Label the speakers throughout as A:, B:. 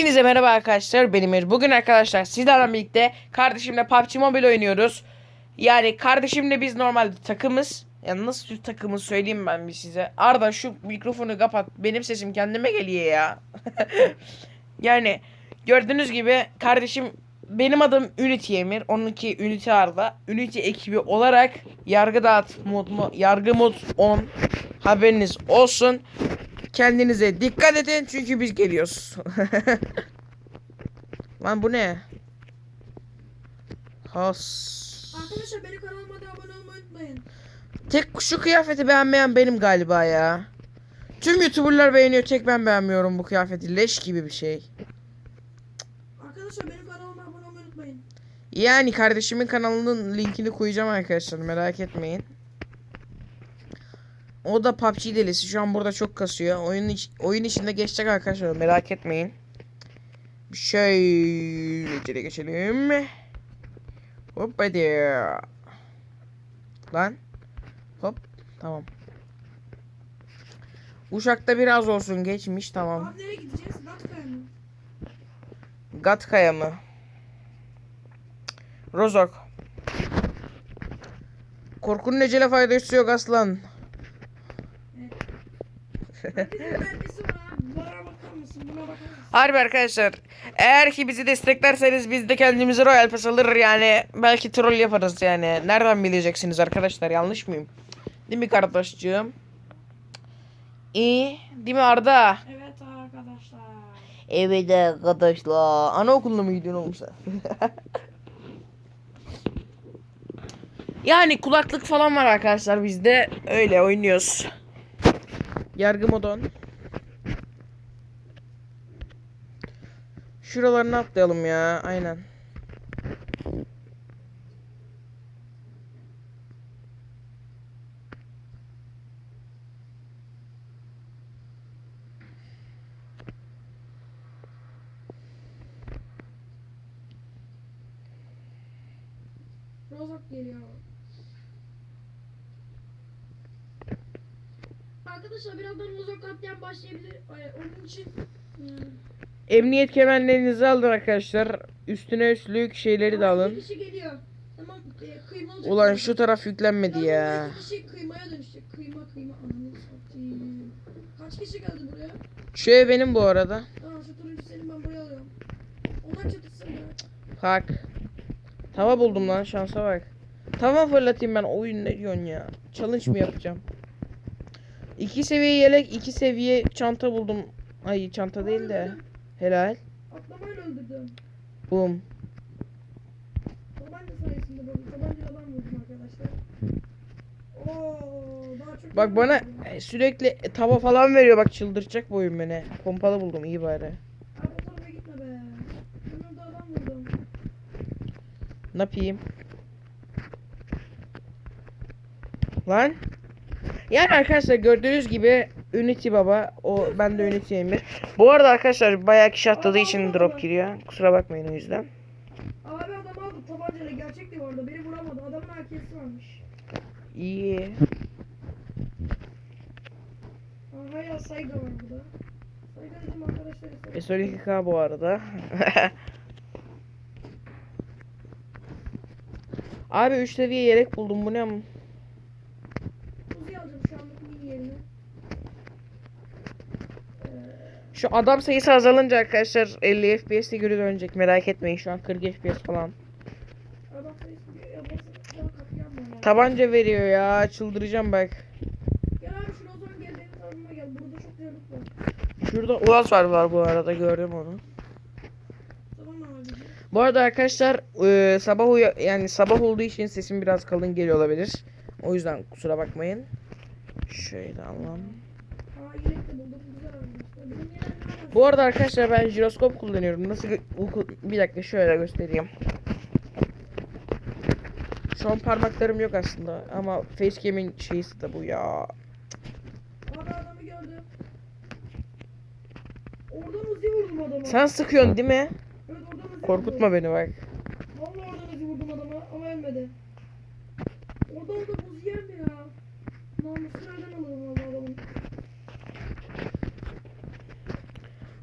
A: Hepinize merhaba arkadaşlar benim Emir. Bugün arkadaşlar sizlerle birlikte kardeşimle PUBG Mobile oynuyoruz. Yani kardeşimle biz normalde takımız. Yani nasıl bir takımı söyleyeyim ben bir size. Arda şu mikrofonu kapat. Benim sesim kendime geliyor ya. yani gördüğünüz gibi kardeşim benim adım Unity Emir. Onunki Unity Arda. Unity ekibi olarak yargı dağıt mod mu, yargı mod 10 haberiniz olsun. Kendinize dikkat edin çünkü biz geliyoruz. Lan bu ne? Has.
B: Arkadaşlar benim kanalıma da abone olmayı unutmayın.
A: Tek şu kıyafeti beğenmeyen benim galiba ya. Tüm YouTuber'lar beğeniyor tek ben beğenmiyorum bu kıyafeti. Leş gibi bir şey.
B: Arkadaşlar benim kanalıma abone olmayı unutmayın.
A: Yani kardeşimin kanalının linkini koyacağım arkadaşlar merak etmeyin. O da PUBG delisi şu an burada çok kasıyor. Oyun iç- oyun içinde geçecek arkadaşlar merak etmeyin. Şöyle içeri geçelim. Hop hadi. Lan. Hop tamam. Uşakta biraz olsun geçmiş tamam.
B: Abi nereye gideceğiz? Latkaya mı?
A: Gatkaya mı? Rozok. Korkunun ecele faydası yok aslan.
B: Herkesin mermisi var abi. Bana bakar mısın? Buna bakar mısın?
A: Harbi arkadaşlar. Eğer ki bizi desteklerseniz biz de kendimizi Royal Pass alır yani. Belki troll yaparız yani. Nereden bileceksiniz arkadaşlar yanlış mıyım? Değil mi kardeşciğim? İyi. Değil mi Arda?
B: Evet arkadaşlar.
A: Evet arkadaşlar. Anaokuluna mı gidiyorsun oğlum sen? yani kulaklık falan var arkadaşlar bizde. Öyle oynuyoruz. Yargı modon. Şuralarını atlayalım ya. Aynen.
B: Rozok geliyor. Arkadaşlar birazdan Rozok katliam başlayabilir. Ay, Onun için yani,
A: Emniyet kemerlerinizi alın arkadaşlar. Üstüne üstlük şeyleri de alın.
B: kişi geliyor. Tamam e, kıyma olacak.
A: Ulan şu taraf yüklenmedi
B: Yalnız
A: ya.
B: iki kişi kıymaya dönüşecek. Kıyma kıyma ananı satayım. Kaç kişi geldi buraya?
A: Şu ev benim bu arada.
B: Aa şu turuncu senin ben buraya alıyorum. Onlar çatışsın ya.
A: Bak. Tava buldum lan şansa bak. Tava fırlatayım ben oyun ne diyorsun ya. Challenge mı yapacağım? İki seviye yelek, iki seviye çanta buldum. Ay çanta değil de. Helal.
B: Atlamayla öldürdüm.
A: Boom.
B: Tabanca sayesinde böyle. Tabancayla ben vurdum arkadaşlar. Oo, daha çok
A: Bak bana e, sürekli e, tava falan veriyor bak çıldıracak bu oyun beni. Pompalı buldum iyi bari.
B: Abi o tarafa gitme be. Ben orada adam vurdum.
A: Ne yapayım? Lan. Yani arkadaşlar gördüğünüz gibi Unity baba o ben de Unity Emir. Bu arada arkadaşlar bayağı kişi atladığı için drop giriyor. Kusura bakmayın o yüzden.
B: Abi adam aldı tabancayla gerçekti bu arada. Beni vuramadı. Adamın AK'si varmış.
A: İyi.
B: Aa, hala Sayga var burada. Sayga dedim arkadaşlar.
A: S12K bu arada. Abi 3 seviye yelek buldum bu ne?
B: Şu
A: adam sayısı azalınca arkadaşlar 50 FPS'e göre dönecek merak etmeyin şu an 40 FPS falan. Tabanca veriyor ya çıldıracağım bak. Şurada Uaz var var bu arada gördüm onu. Bu arada arkadaşlar e, sabah uya yani sabah olduğu için sesim biraz kalın geliyor olabilir. O yüzden kusura bakmayın. Şöyle alalım.
B: Aa yelek de buldum. Güzel arkadaşlar. Bizim yelek nerede?
A: Bu arada arkadaşlar ben jiroskop kullanıyorum. Nasıl bir dakika şöyle göstereyim. Şu an parmaklarım yok aslında ama facecam'in şeysi de bu ya.
B: Abi adamı gördüm. Oradan Uzi vurdum adama.
A: Sen sıkıyorsun değil mi?
B: Evet oradan Uzi
A: Korkutma
B: vurdum.
A: beni bak.
B: Vallahi oradan Uzi vurdum adama ama ölmedi. Oradan da buz yer mi ya? Namusunu nereden alırım valla adamın.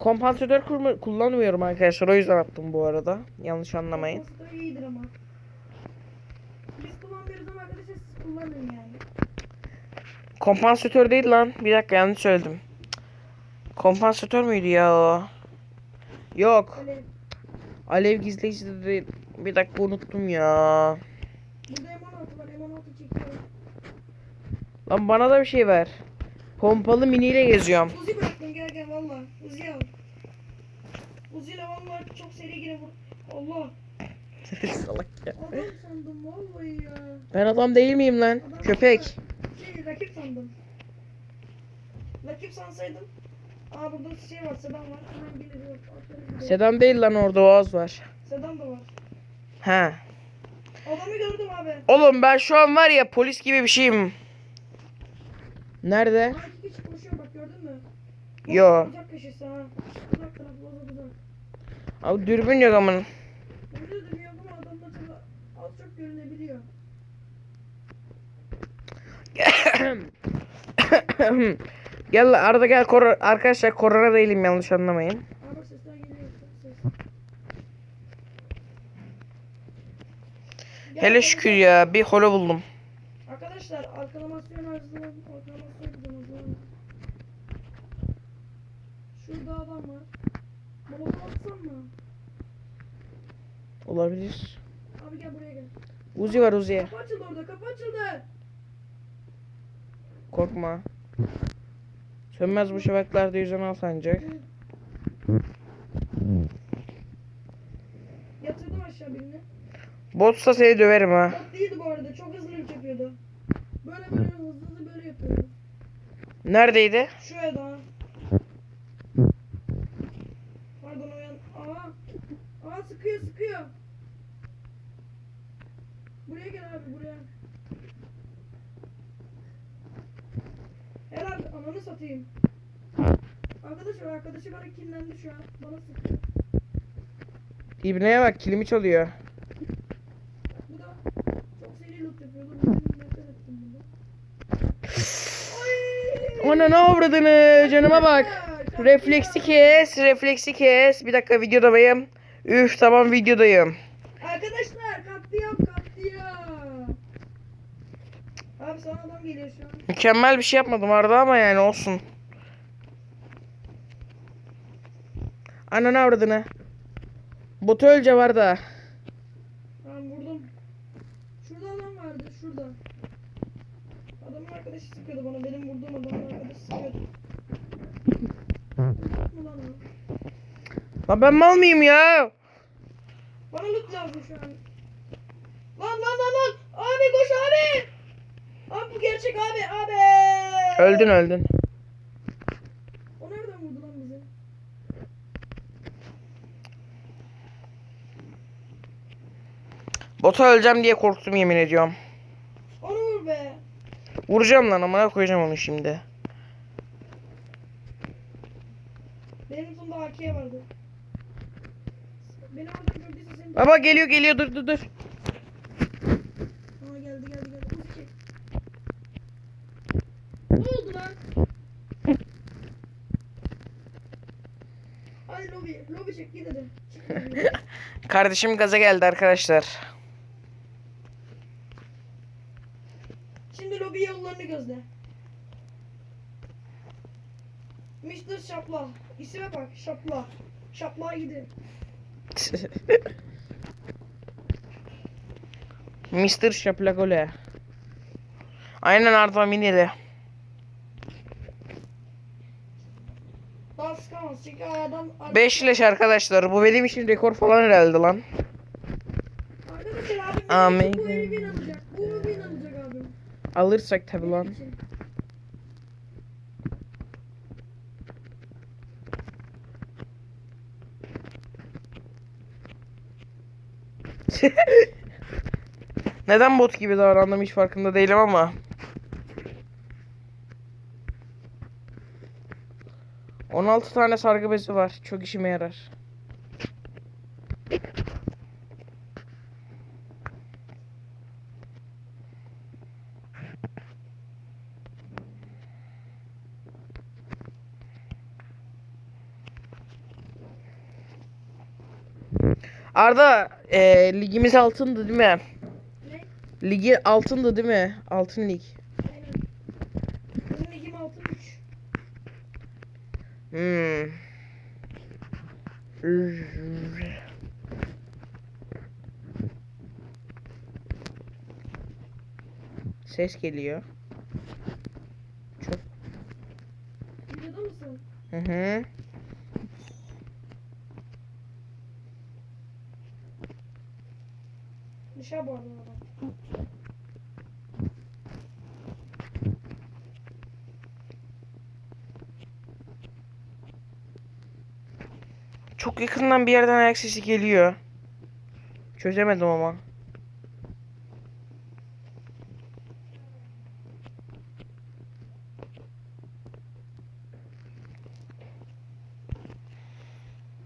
A: Kompansatör kurma- kullanmıyorum arkadaşlar. O yüzden attım bu arada. Yanlış anlamayın.
B: Aslında iyidir ama. Biz kullanmıyoruz ama arkadaşlar siz kullanın yani.
A: Kompansatör değil lan. Bir dakika yanlış söyledim. Kompansatör müydü ya o? Yok.
B: Böyle
A: Alev gizleyici de değil. Bir dakika unuttum ya.
B: burada M16 var. M16 çekiyor.
A: Lan bana da bir şey ver. Pompalı miniyle geziyorum.
B: Uzi bıraktım gel gel valla. Uzi al. Uzi ile valla çok seri yine vur. Allah.
A: Salak ya.
B: Adam sandım vallahi ya.
A: Ben adam değil miyim lan?
B: Adam
A: Köpek.
B: Şey rakip sandım. Rakip sansaydım. Aa burada şey var sedan var. Hemen gidelim.
A: Sedan değil lan orada Oğaz var.
B: Sedan da var.
A: He.
B: Adamı gördüm abi.
A: Oğlum ben şu an var ya polis gibi bir şeyim. Nerede?
B: Aa iki kişi koşuyor bak gördün mü?
A: Yo.
B: Uzak köşesi ha. Uzak.
A: Abi dürbün yok
B: da bir yok ama adamda tabi az çok görünebiliyor.
A: gel lan, Arda gel kor arkadaşlar korona değilim yanlış anlamayın.
B: Sesler geliyor. Ses.
A: Hele şükür ya bir holo buldum.
B: Arkadaşlar arkalamasyon arzuladım. Arkalamasyon zaman. Şurada adam var. Molotof atsam mı?
A: Olabilir.
B: Abi gel buraya gel.
A: Uzi var Uzi.
B: Kapı açıldı orada kapı açıldı.
A: Korkma. Sönmez bu şafaklarda yüzden al sancak.
B: Yatırdım aşağı birini.
A: Botsa seni döverim ha.
B: Bot değildi bu arada çok hızlı yürüyüş yapıyordu. Böyle böyle hızlı hızlı böyle yapıyordu.
A: Neredeydi?
B: Şu Eda. Pardon o yan. Aa. Aa sıkıyor sıkıyor. Buraya gel abi buraya. Herhalde ananı satayım. Arkadaş var arkadaşı bana kinlendi şu an. Bana sıkıyor.
A: İbneye bak kilimi çalıyor.
B: Bu da çok seri loot yapıyordu.
A: Ona ne avradını canıma bak. Refleksi kes, refleksi kes. Bir dakika videodayım. Üf tamam videodayım.
B: Arkadaşlar katliam katliam. Abi sana adam geliyor şu an.
A: Mükemmel bir şey yapmadım Arda ama yani olsun. Ananı avradını. Botu ölce var da.
B: Tamam vurdum. Şurada adam vardı şurada. Adamın arkadaşı sıkıyordu bana. Benim vurduğum adamın arkadaşı sıkıyordu. Lan
A: ben mal mıyım ya?
B: Bana loot lazım şu an. Lan lan lan lan. Abi koş abi. Abi bu gerçek abi abi.
A: Öldün öldün.
B: O nereden vurdu lan bizi?
A: Bota öleceğim diye korktum yemin ediyorum.
B: Onu vur be.
A: Vuracağım lan amına koyacağım onu şimdi.
B: Benim sonunda AK vardı. Beni orada gördüyse seni...
A: Baba geliyor geliyor dur dur dur.
B: Aa geldi geldi. Ne oldu lan? Hadi lobi. Lobi çek lobiye.
A: Kardeşim gaza geldi arkadaşlar.
B: Şimdi lobi yollarını gözle. Mr. Şapla. İsime bak. Şapla. Şapla gidi.
A: Mr. Şaplakole. Aynen Arda Minili.
B: Daha sıkamaz. Çünkü adam...
A: 5 leş arkadaşlar. Bu benim için rekor falan herhalde lan. Amin. Alırsak tabi lan.
B: İçin.
A: Neden bot gibi davrandım hiç farkında değilim ama. On altı tane sargı bezi var. Çok işime yarar. Arda e, ligimiz altındı değil mi? Ligi altındı değil mi? Altın lig.
B: Aynen. Benim ligim 6 3.
A: Hmm. Ses geliyor. Çok.
B: Videoda mısın?
A: Hı hı.
B: Dışarı bu arada adam.
A: Çok yakından bir yerden ayak sesi geliyor. Çözemedim ama.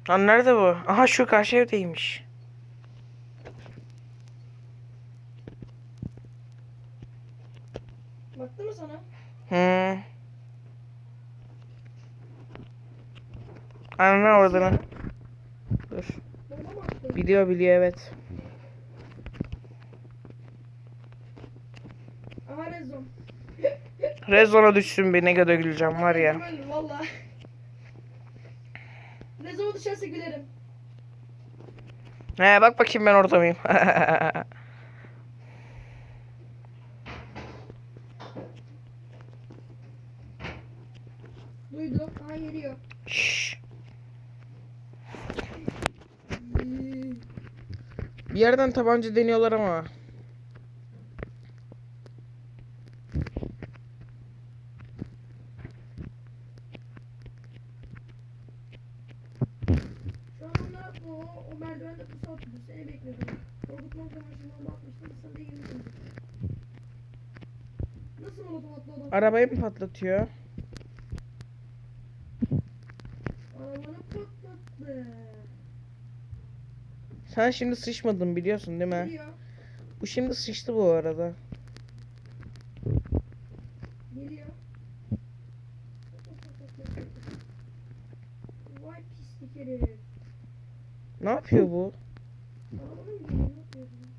A: Lan nerede bu? Aha şu karşı evdeymiş.
B: Baktı mı sana?
A: Hı. Anne oradan. Dur. Biliyor biliyor evet.
B: Aha rezon.
A: Rezona düşsün bir ne kadar güleceğim var ya.
B: Valla. Rezona düşerse gülerim.
A: He bak bakayım ben orada mıyım?
B: Duydu. Aha geliyor.
A: Şşş. Bir yerden tabanca deniyorlar ama.
B: Şu an onlar o, o merdivende pusu atıyordu. Seni bekliyordum. Korkutma amaçlı bakmıştım. Sana da yemiştim. Nasıl molotof attı adam?
A: Arabayı mı patlatıyor?
B: Arabanı patlattı.
A: Sen şimdi sıçmadın biliyorsun değil mi?
B: Geliyor.
A: Bu şimdi sıçtı bu arada.
B: Geliyor. Vay pislik herif.
A: Ne yapıyor bu?
B: Arabana mı geliyor? Ne yapıyor bu?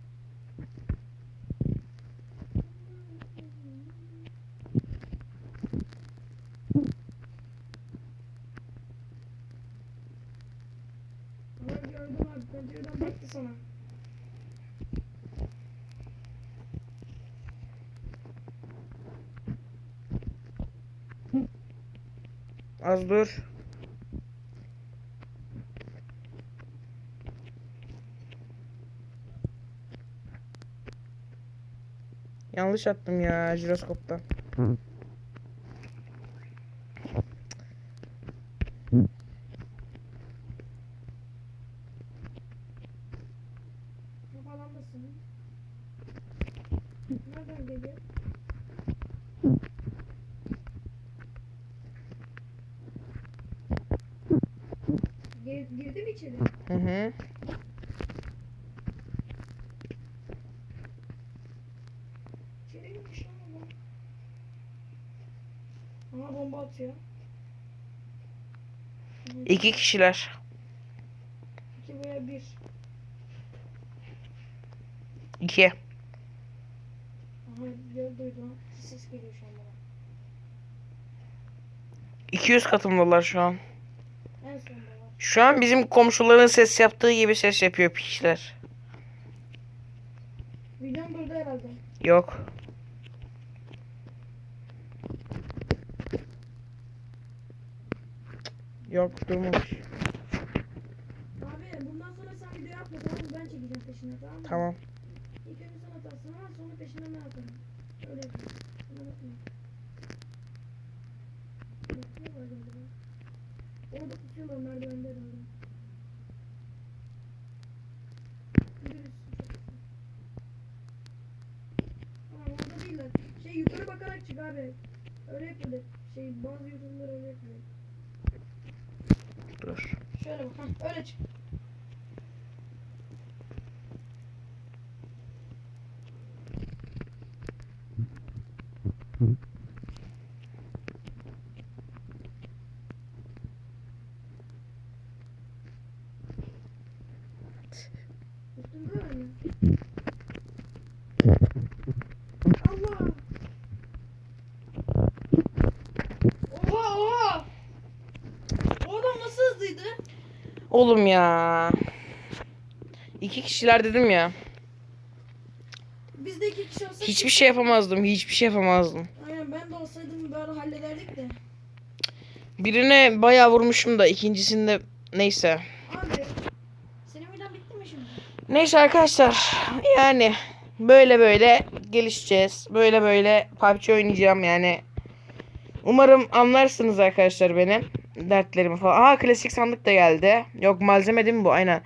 B: Ama gördüm abi. Sana.
A: Az dur. Yanlış attım ya jiroskopta.
B: Kafalandasın. Nereden geliyor? Gir, girdi mi içeri?
A: Hı hı.
B: İçeri girmiş lan adam. Aha bomba atıyor.
A: İki kişiler.
B: İki veya bir.
A: İki.
B: Aha gör duydum. Ses geliyor şu an bana.
A: 200 katımdalar şu an.
B: En sonunda var.
A: Şu an bizim komşuların ses yaptığı gibi ses yapıyor piçler.
B: Videom durdu herhalde.
A: Yok. Yok durmamış.
B: Abi bundan sonra sen video yapma tamam mı? Ben çekeceğim peşine tamam mı?
A: Tamam.
B: İlk önce sen atarsın ama sonra peşinden ben atarım. Öyle yapayım. Bakıyorlar galiba. Orada tutuyorlar merdivende herhalde. Şey yukarı bakarak çık abi. Öyle yapıyorlar. Şey bazı youtuberlar öyle yapıyor.
A: Dur.
B: Şöyle bak. Hah, öyle çık. Üstünde mi? Allah. Oha oha. O adam nasıl hızlıydı?
A: Oğlum ya. İki kişiler dedim ya.
B: Biz de iki kişi olsak.
A: Hiçbir şey yapamazdım. Hiçbir şey yapamazdım.
B: Aynen ben de olsaydım böyle hallederdik de.
A: Birine bayağı vurmuşum da ikincisinde neyse.
B: Abi. Senin videon bitti mi şimdi?
A: Neyse arkadaşlar yani böyle böyle gelişeceğiz. Böyle böyle PUBG oynayacağım yani. Umarım anlarsınız arkadaşlar benim dertlerimi falan. Aha klasik sandık da geldi. Yok malzeme değil mi bu? Aynen.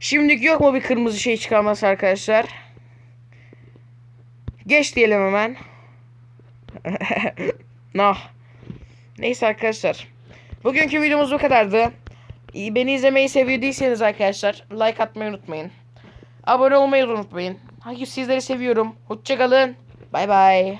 A: Şimdilik yok mu bir kırmızı şey çıkarması arkadaşlar? Geç diyelim hemen. nah. Neyse arkadaşlar. Bugünkü videomuz bu kadardı. Beni izlemeyi seviyorduyseniz arkadaşlar like atmayı unutmayın. Abone olmayı unutmayın. Hayır sizleri seviyorum. Hoşçakalın. Bay bay.